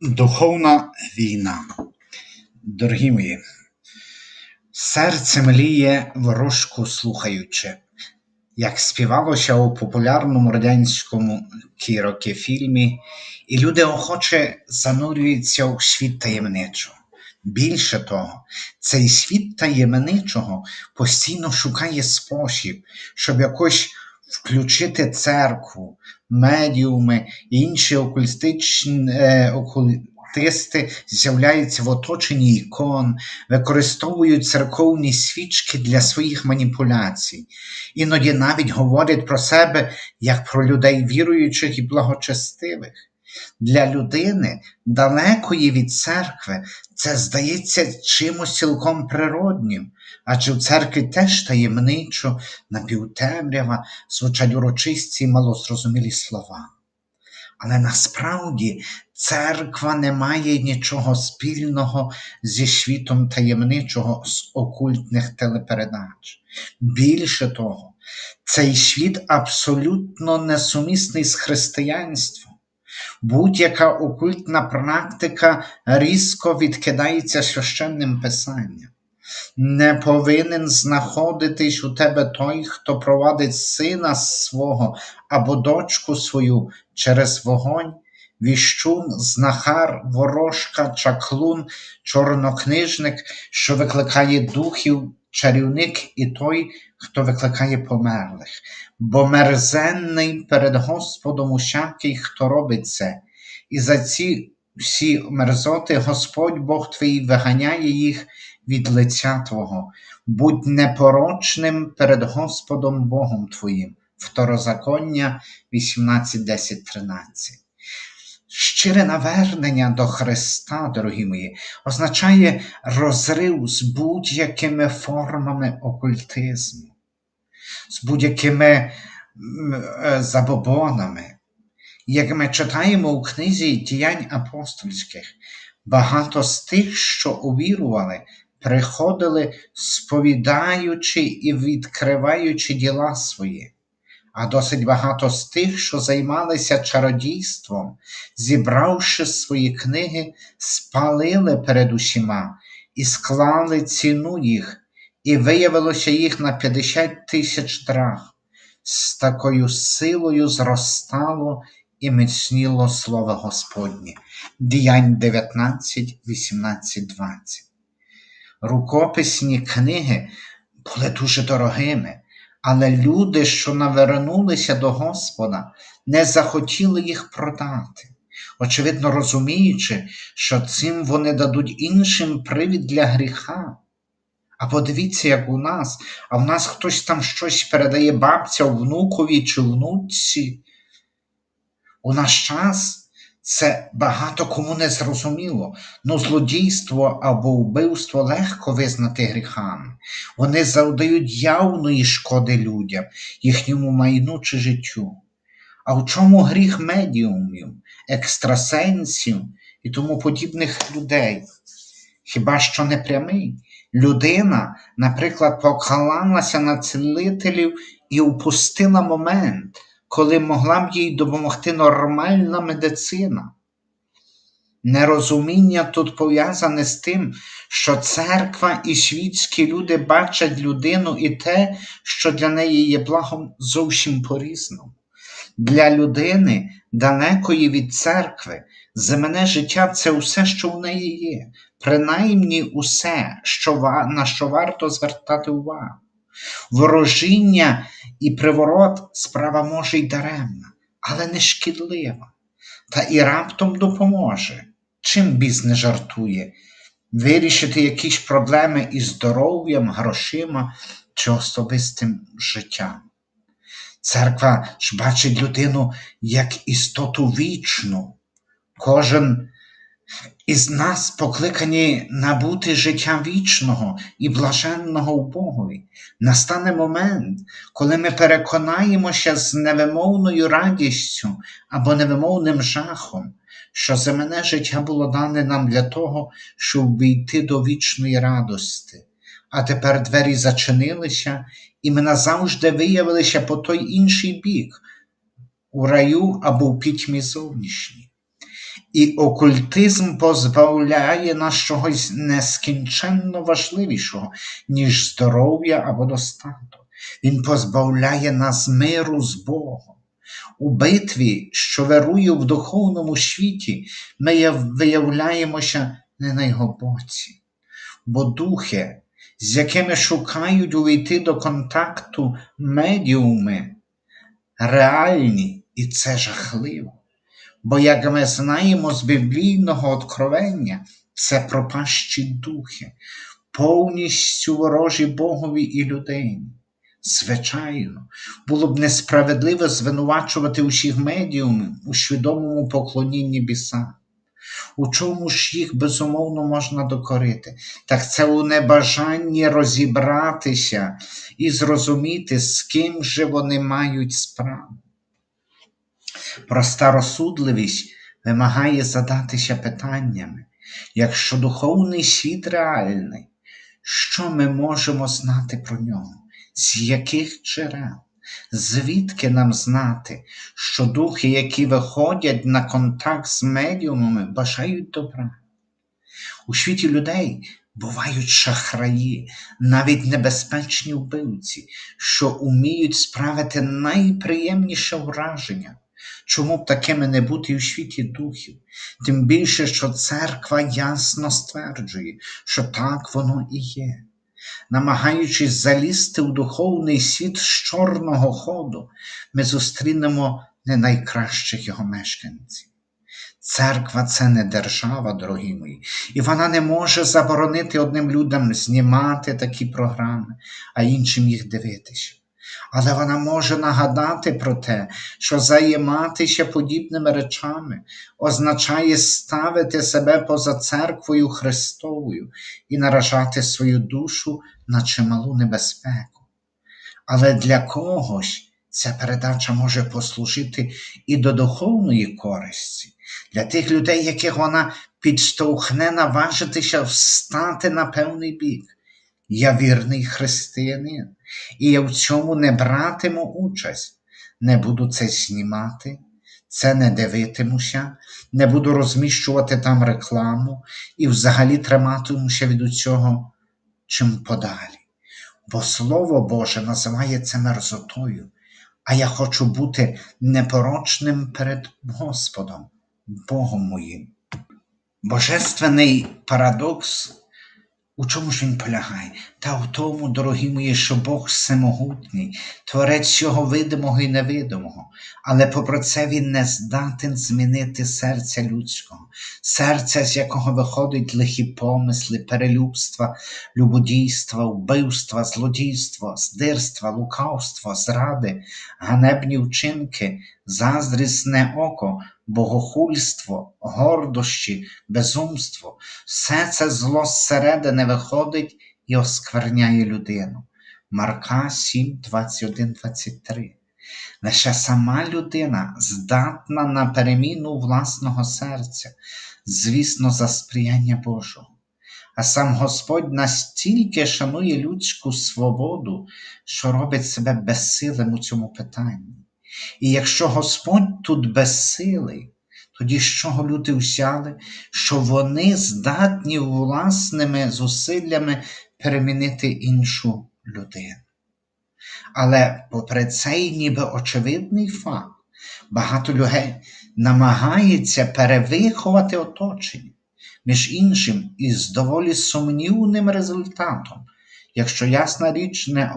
Духовна війна. Дорогі мої, серце мліє ворожку слухаючи, як співалося у популярному радянському ті роки фільмі, і люди охоче занурюються у світ таємничого. Більше того, цей світ таємничого постійно шукає спосіб, щоб якось включити церкву, медіуми інші окультичні, е, окультисти з'являються в оточенні ікон, використовують церковні свічки для своїх маніпуляцій, іноді навіть говорять про себе як про людей віруючих і благочестивих. Для людини, далекої від церкви, це здається чимось цілком природнім, адже в церкві теж таємничо, напівтемрява, звучать урочисті й малозрозумілі слова. Але насправді церква не має нічого спільного зі світом таємничого з окультних телепередач. Більше того, цей світ абсолютно несумісний з християнством. Будь-яка окультна практика різко відкидається священним писанням. Не повинен знаходитись у тебе той, хто провадить сина свого або дочку свою через вогонь, віщун, знахар, ворожка, чаклун, чорнокнижник, що викликає духів, чарівник і той, хто викликає померлих, бо мерзенний перед Господом усякий, хто робить це, і за ці всі мерзоти Господь Бог твій виганяє їх від лиця Твого, будь непорочним перед Господом Богом Твоїм. Второзаконня 18, 10, 13. Щире навернення до Христа, дорогі мої, означає розрив з будь-якими формами окультизму, з будь-якими забобонами. Як ми читаємо у книзі діянь апостольських, багато з тих, що увірували, приходили, сповідаючи і відкриваючи діла свої, а досить багато з тих, що займалися чародійством, зібравши свої книги, спалили перед усіма і склали ціну їх, і виявилося їх на 50 тисяч драх. З такою силою зростало і міцніло слово Господнє. Діянь 19, 18, 20 рукописні книги були дуже дорогими, але люди, що навернулися до Господа, не захотіли їх продати, очевидно розуміючи, що цим вони дадуть іншим привід для гріха. А подивіться, як у нас, а в нас хтось там щось передає бабця внукові чи внуці. У наш час це багато кому не зрозуміло, но злодійство або вбивство легко визнати гріхами. Вони завдають явної шкоди людям, їхньому майну чи життю. А в чому гріх медіумів, екстрасенсів і тому подібних людей? Хіба що не прямий? Людина, наприклад, покалалася на цілителів і упустила момент коли могла б їй допомогти нормальна медицина. Нерозуміння тут пов'язане з тим, що церква і світські люди бачать людину і те, що для неї є благом зовсім по-різному. Для людини, далекої від церкви, земне життя це усе, що в неї є, принаймні усе, що, на що варто звертати увагу. Ворожіння і приворот справа може й даремна, але не шкідлива, та і раптом допоможе, чим біс не жартує, вирішити якісь проблеми із здоров'ям, грошима чи особистим життям. Церква ж бачить людину як істоту вічну, кожен із нас покликані набути життя вічного і блаженного в Богові. Настане момент, коли ми переконаємося з невимовною радістю або невимовним жахом, що земне життя було дане нам для того, щоб війти до вічної радости. А тепер двері зачинилися, і ми назавжди виявилися по той інший бік, у раю або в пітьмі зовнішній. І окультизм позбавляє нас чогось нескінченно важливішого, ніж здоров'я або достаток. Він позбавляє нас миру з Богом. У битві, що вирує в духовному світі, ми виявляємося не на його боці, бо духи, з якими шукають увійти до контакту медіуми, реальні, і це жахливо. Бо, як ми знаємо з біблійного откровення, це пропащі духи, повністю ворожі Богові і людині. Звичайно, було б несправедливо звинувачувати усіх медіумів у свідомому поклонінні біса. У чому ж їх безумовно можна докорити? Так це у небажанні розібратися і зрозуміти, з ким же вони мають справу. Проста розсудливість вимагає задатися питаннями, якщо духовний світ реальний, що ми можемо знати про нього? З яких джерел? Звідки нам знати, що духи, які виходять на контакт з медіумами, бажають добра? У світі людей бувають шахраї, навіть небезпечні вбивці, що уміють справити найприємніше враження. Чому б такими не бути у світі духів? Тим більше, що церква ясно стверджує, що так воно і є. Намагаючись залізти в духовний світ з чорного ходу, ми зустрінемо не найкращих його мешканців. Церква це не держава, дорогі мої, і вона не може заборонити одним людям знімати такі програми, а іншим їх дивитися. Але вона може нагадати про те, що займатися подібними речами означає ставити себе поза церквою Христовою і наражати свою душу на чималу небезпеку. Але для когось ця передача може послужити і до духовної користі, для тих людей, яких вона підштовхне наважитися встати на певний бік. Я вірний християнин, і я в цьому не братиму участь, не буду це знімати, це не дивитимуся, не буду розміщувати там рекламу і взагалі триматимуся від цього чим подалі. Бо Слово Боже називає це мерзотою, а я хочу бути непорочним перед Господом, Богом моїм. Божественний парадокс у чому ж він полягає? Та в тому, дорогі мої, що Бог всемогутній, творець всього видимого і невидимого, але попри це Він не здатен змінити серця людського, серця, з якого виходять лихі помисли, перелюбства, любодійства, вбивства, злодійство, здирства, лукавство, зради, ганебні вчинки, заздрісне око, богохульство, гордощі, безумство, все це зло зсередини виходить і оскверняє людину. Марка 7, 21, 23. Лише сама людина здатна на переміну власного серця, звісно, за сприяння Божого. А сам Господь настільки шанує людську свободу, що робить себе безсилим у цьому питанні. І якщо Господь тут безсилий, тоді з чого люди взяли, що вони здатні власними зусиллями перемінити іншу людину. Але попри цей ніби очевидний факт, багато людей намагається перевиховати оточення, між іншим, із доволі сумнівним результатом, якщо ясна річ не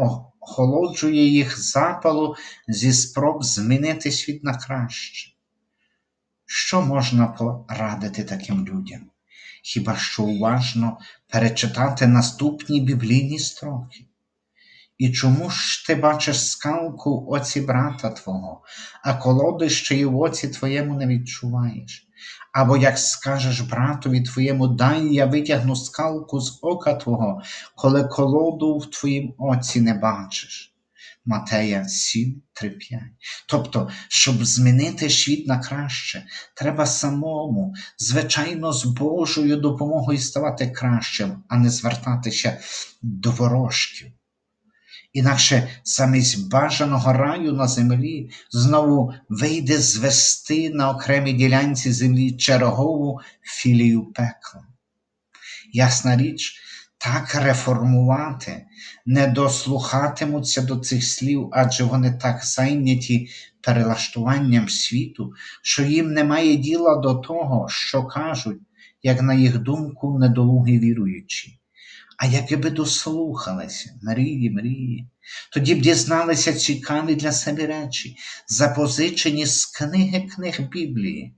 охолоджує їх запалу зі спроб змінити світ на краще. Що можна порадити таким людям? Хіба що уважно перечитати наступні біблійні строки? І чому ж ти бачиш скалку в оці брата Твого, а колоди ще й в оці твоєму не відчуваєш? Або як скажеш братові твоєму, дай я витягну скалку з ока Твого, коли колоду в твоїм оці не бачиш. Матея 7, 3, 5. Тобто, щоб змінити світ на краще, треба самому, звичайно, з Божою допомогою ставати кращим, а не звертатися до ворожків. Інакше замість бажаного раю на землі знову вийде звести на окремій ділянці землі чергову філію пекла. Ясна річ, так реформувати не дослухатимуться до цих слів, адже вони так зайняті перелаштуванням світу, що їм немає діла до того, що кажуть, як на їх думку, недолугі віруючі. А якби дослухалися, мрії, мрії, тоді б дізналися цікаві для себе речі, запозичені з книги книг Біблії.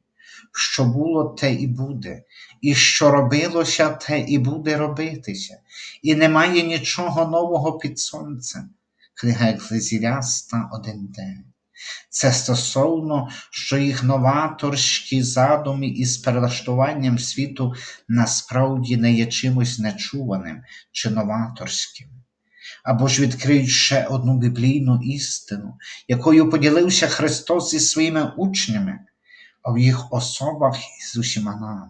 Що було, те і буде, і що робилося, те і буде робитися, і немає нічого нового під сонцем. Книга Еклезіаста 1.9. Це стосовно, що їх новаторські задуми із перелаштуванням світу насправді не є чимось нечуваним чи новаторським. Або ж відкриють ще одну біблійну істину, якою поділився Христос зі своїми учнями, а в їх особах з усіма нами.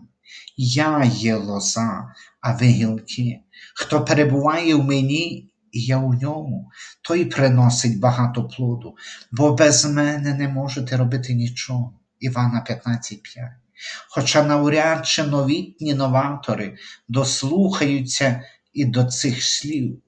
Я є лоза, а ви гілки. Хто перебуває в мені, і я у ньому, той приносить багато плоду, бо без мене не можете робити нічого. Івана 15.5. Хоча навряд чи новітні новатори дослухаються і до цих слів,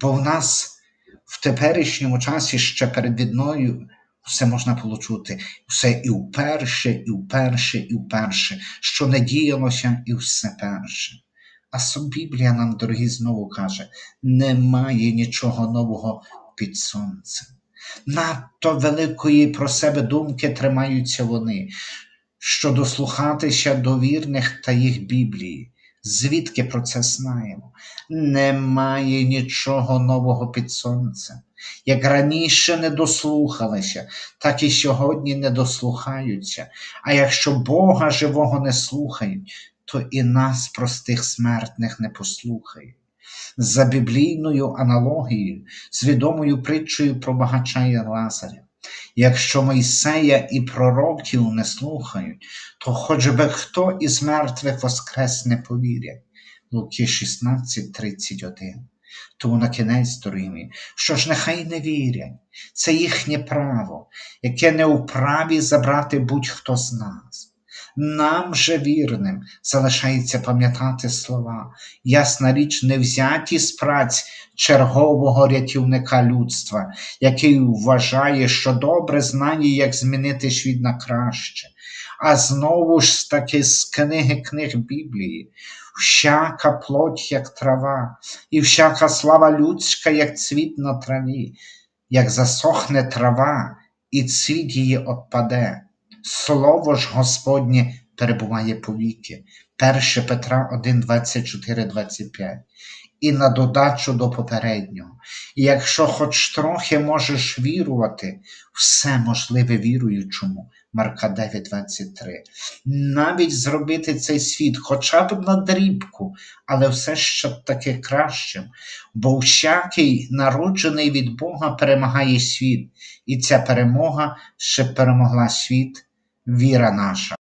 бо в нас в теперішньому часі ще перед війною все можна почути, все і вперше, і вперше, і вперше, що не діялося, і все перше. А Біблія нам, дорогі, знову каже: немає нічого нового під сонцем. Надто великої про себе думки тримаються вони, що дослухатися до вірних та їх Біблії. Звідки про це знаємо? Немає нічого нового під сонцем. Як раніше не дослухалися, так і сьогодні не дослухаються. А якщо Бога живого не слухають, то і нас, простих смертних, не послухають. За біблійною аналогією, з відомою притчею про багача і Лазаря. Якщо Мойсея і пророків не слухають, то хоч би хто із мертвих воскрес не повірять. Луки 16:31. Тому на кінець, дорогі що ж нехай не вірять, це їхнє право, яке не вправі забрати будь-хто з нас. Нам же вірним залишається пам'ятати слова, ясна річ, не взяті з праць чергового рятівника людства, який вважає, що добре знає, як змінити світ на краще. А знову ж таки з книги книг Біблії, всяка плоть, як трава, і всяка слава людська, як цвіт на траві, як засохне трава, і цвіт її отпаде. Слово ж Господнє перебуває повіки. 1 Петра 1, 24, 25. І на додачу до попереднього. Якщо хоч трохи можеш вірувати, все можливе віруючому. Марка 9, 23. Навіть зробити цей світ хоча б на дрібку, але все ще таки кращим, бо всякий, народжений від Бога, перемагає світ, і ця перемога ще перемогла світ віра наша.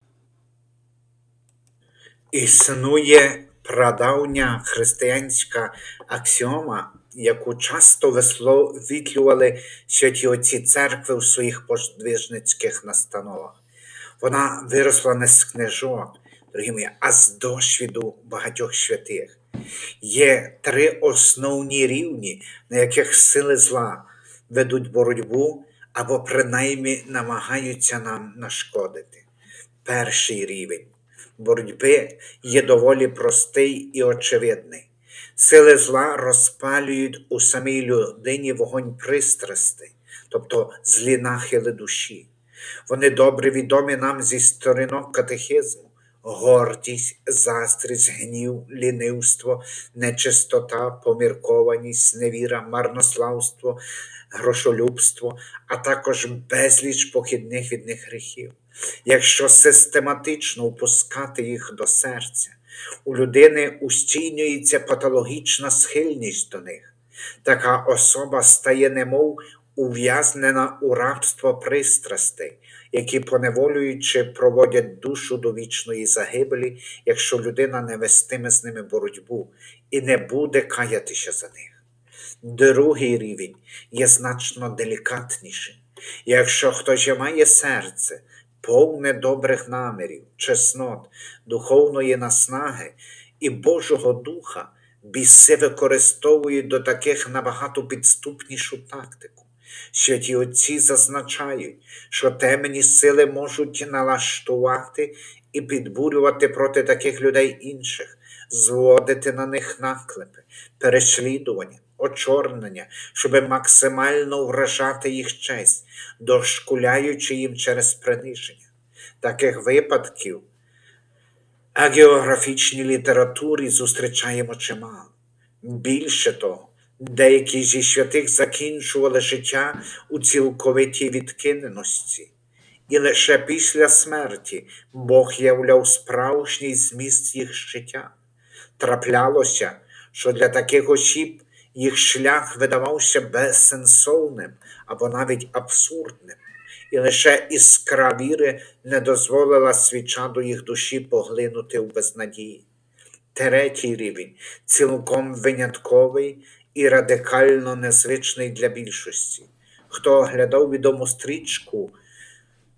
Існує прадавня християнська аксіома, яку часто висловлювали святі отці церкви в своїх подвижницьких настановах. Вона виросла не з книжок, дорогі мої, а з досвіду багатьох святих. Є три основні рівні, на яких сили зла ведуть боротьбу або принаймні намагаються нам нашкодити. Перший рівень боротьби є доволі простий і очевидний. Сили зла розпалюють у самій людині вогонь пристрастей, тобто злі нахили душі. Вони добре відомі нам зі сторінок катехизму. Гордість, заздрість, гнів, лінивство, нечистота, поміркованість, невіра, марнославство, грошолюбство, а також безліч похідних від них гріхів. Якщо систематично впускати їх до серця, у людини устійнюється патологічна схильність до них. Така особа стає немов ув'язнена у рабство пристрастей, які поневолюючи проводять душу до вічної загибелі, якщо людина не вестиме з ними боротьбу і не буде каятися за них. Другий рівень є значно делікатнішим. Якщо хтось має серце, повне добрих намірів, чеснот, духовної наснаги і Божого Духа, біси використовують до таких набагато підступнішу тактику. Святі отці зазначають, що темні сили можуть налаштувати і підбурювати проти таких людей інших, зводити на них наклепи, переслідування, очорнення, щоб максимально вражати їх честь, дошкуляючи їм через приниження. Таких випадків а географічній літературі зустрічаємо чимало. Більше того, деякі зі святих закінчували життя у цілковитій відкиненості, і лише після смерті Бог являв справжній зміст їх життя. Траплялося, що для таких осіб їх шлях видавався безсенсовним або навіть абсурдним і лише іскра віри не дозволила свіча до їх душі поглинути у безнадії. Третій рівень цілком винятковий і радикально незвичний для більшості. Хто оглядав відому стрічку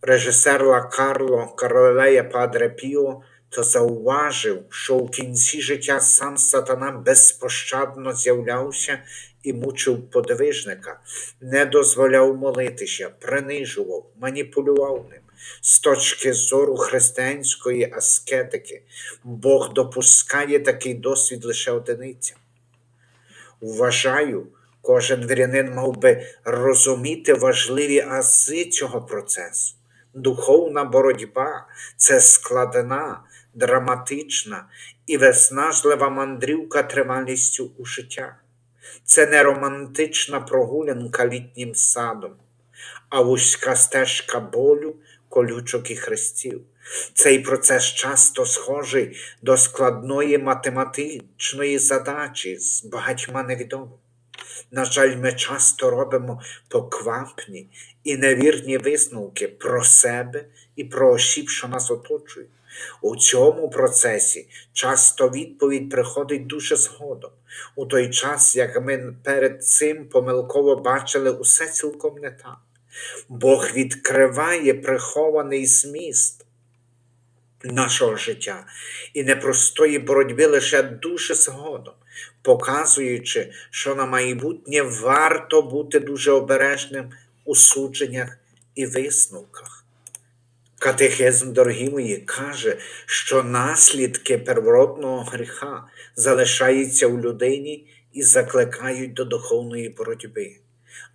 режисера Карло Каролея Падре Піо, то зауважив, що у кінці життя сам сатана безпощадно з'являвся і мучив подвижника, не дозволяв молитися, принижував, маніпулював ним. З точки зору християнської аскетики, Бог допускає такий досвід лише одиницям. Вважаю, кожен вірянин мав би розуміти важливі ази цього процесу. Духовна боротьба це складна, драматична і виснажлива мандрівка тривалістю у життя. Це не романтична прогулянка літнім садом, а вузька стежка болю, колючок і хрестів. Цей процес часто схожий до складної математичної задачі з багатьма невідомими. На жаль, ми часто робимо поквапні і невірні висновки про себе і про осіб, що нас оточують. У цьому процесі часто відповідь приходить дуже згодом, у той час, як ми перед цим помилково бачили усе цілком не так. Бог відкриває прихований зміст нашого життя і непростої боротьби лише дуже згодом, показуючи, що на майбутнє варто бути дуже обережним у судженнях і висновках. Катехизм, дорогі мої, каже, що наслідки первородного гріха залишаються у людині і закликають до духовної боротьби.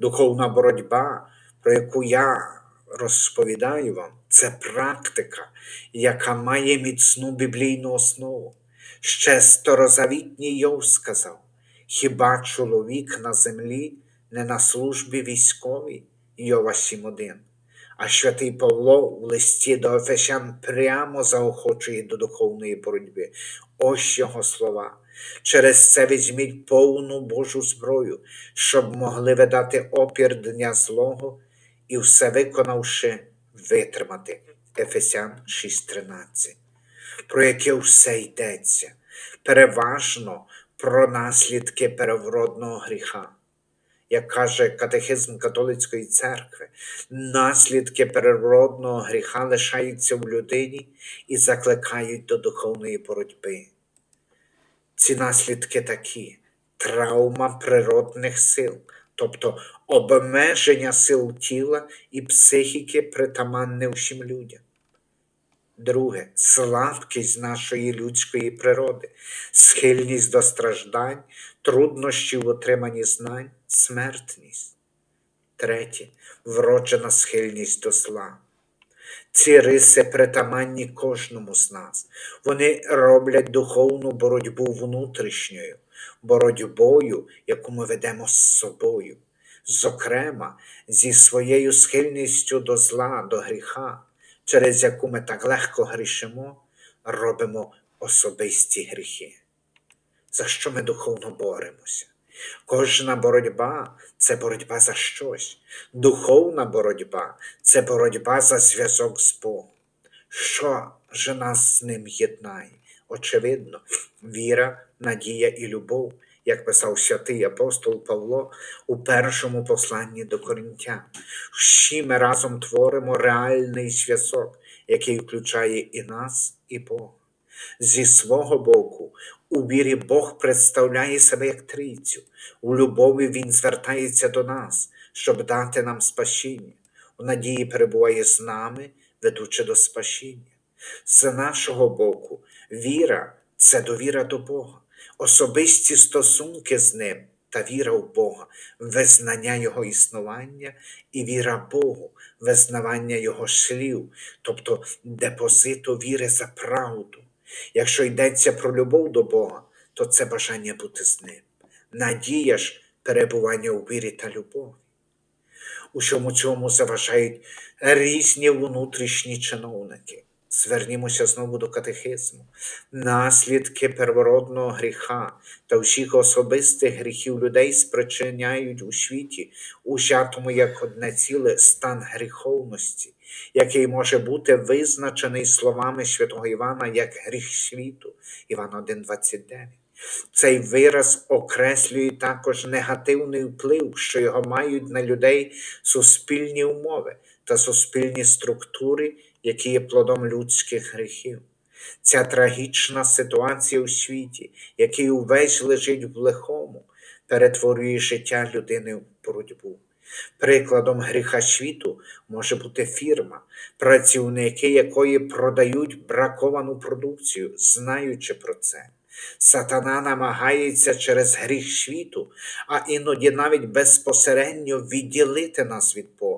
Духовна боротьба, про яку я розповідаю вам, це практика, яка має міцну біблійну основу. Ще старозавітній Йов сказав: хіба чоловік на землі не на службі військовій? Йова 7.1. А святий Павло у листі до Ефесян прямо заохочує до духовної боротьби. Ось його слова. Через це візьміть повну Божу зброю, щоб могли видати опір дня злого і все виконавши, витримати. Ефесян 6.13. Про яке все йдеться, переважно про наслідки переворотного гріха як каже катехизм католицької церкви, наслідки переродного гріха лишаються в людині і закликають до духовної боротьби. Ці наслідки такі травма природних сил, тобто обмеження сил тіла і психіки притаманне всім людям. Друге слабкість нашої людської природи, схильність до страждань, труднощі в отриманні знань, смертність. Третє вроджена схильність до зла. Ці риси притаманні кожному з нас. Вони роблять духовну боротьбу внутрішньою, боротьбою, яку ми ведемо з собою, зокрема, зі своєю схильністю до зла, до гріха через яку ми так легко грішимо, робимо особисті гріхи. За що ми духовно боремося? Кожна боротьба це боротьба за щось. Духовна боротьба це боротьба за зв'язок з Богом. Що ж нас з ним єднає? Очевидно, віра, надія і любов, як писав святий апостол Павло у першому посланні до Коринтян. Всі ми разом творимо реальний зв'язок, який включає і нас, і Бога. Зі свого боку, у вірі Бог представляє себе як трійцю, у любові Він звертається до нас, щоб дати нам спасіння, у надії перебуває з нами, ведучи до спасіння. З нашого боку, віра це довіра до Бога, особисті стосунки з Ним та віра в Бога, визнання Його існування і віра Богу, визнавання Його слів, тобто депозиту віри за правду. Якщо йдеться про любов до Бога, то це бажання бути з Ним. Надія ж перебування у вірі та любові. У чому цьому заважають різні внутрішні чиновники. Звернімося знову до катехизму. Наслідки первородного гріха та всіх особистих гріхів людей спричиняють у світі, узятому як одне ціле стан гріховності, який може бути визначений словами святого Івана як гріх світу, Іван 1,29. Цей вираз окреслює також негативний вплив, що його мають на людей суспільні умови та суспільні структури, які є плодом людських гріхів. Ця трагічна ситуація у світі, який увесь лежить в лихому, перетворює життя людини в боротьбу. Прикладом гріха світу може бути фірма, працівники якої продають браковану продукцію, знаючи про це. Сатана намагається через гріх світу, а іноді навіть безпосередньо відділити нас від Бога.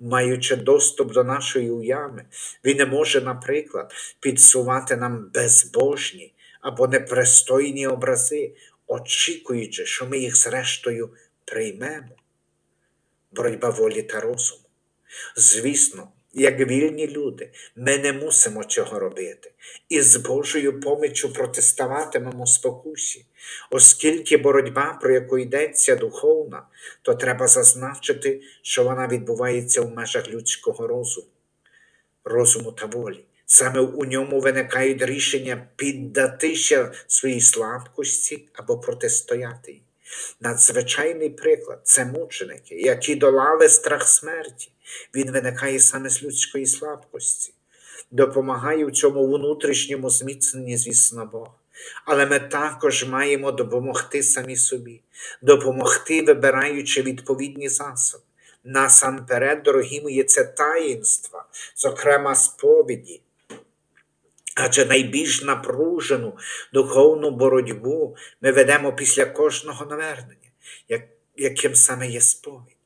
Маючи доступ до нашої уяви, він не може, наприклад, підсувати нам безбожні або непристойні образи, очікуючи, що ми їх зрештою приймемо. Боротьба волі та розуму. Звісно, як вільні люди, ми не мусимо цього робити, і з Божою поміччю протиставатимемо спокусі. Оскільки боротьба, про яку йдеться духовна, то треба зазначити, що вона відбувається в межах людського розуму, розуму та волі. Саме у ньому виникають рішення піддатися своїй слабкості або протистояти їй. Надзвичайний приклад це мученики, які долали страх смерті. Він виникає саме з людської слабкості. Допомагає в цьому внутрішньому зміцненні, звісно, Бог. Але ми також маємо допомогти самі собі, допомогти, вибираючи відповідні засоби. Насамперед, дорогі мої, це таїнства, зокрема сповіді. Адже найбільш напружену духовну боротьбу ми ведемо після кожного навернення, як, яким саме є сповідь.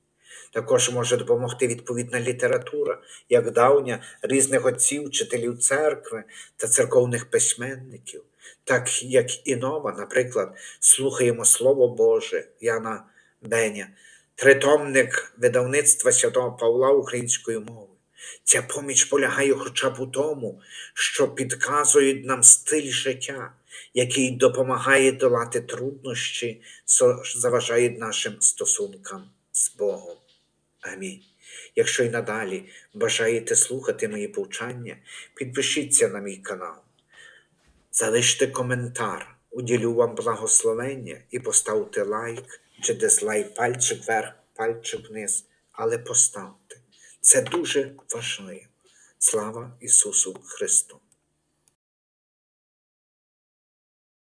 Також може допомогти відповідна література, як давня різних отців, вчителів церкви та церковних письменників, так як і нова, наприклад, слухаємо Слово Боже Яна Беня, тритомник видавництва святого Павла українською мовою. Ця поміч полягає хоча б у тому, що підказують нам стиль життя, який допомагає долати труднощі, що заважають нашим стосункам з Богом. Амінь. Якщо й надалі бажаєте слухати мої повчання, підпишіться на мій канал, залиште коментар, уділю вам благословення і поставте лайк чи дизлайк, пальчик вверх, пальчик вниз, але поставте. Це дуже важливо. Слава Ісусу Христу!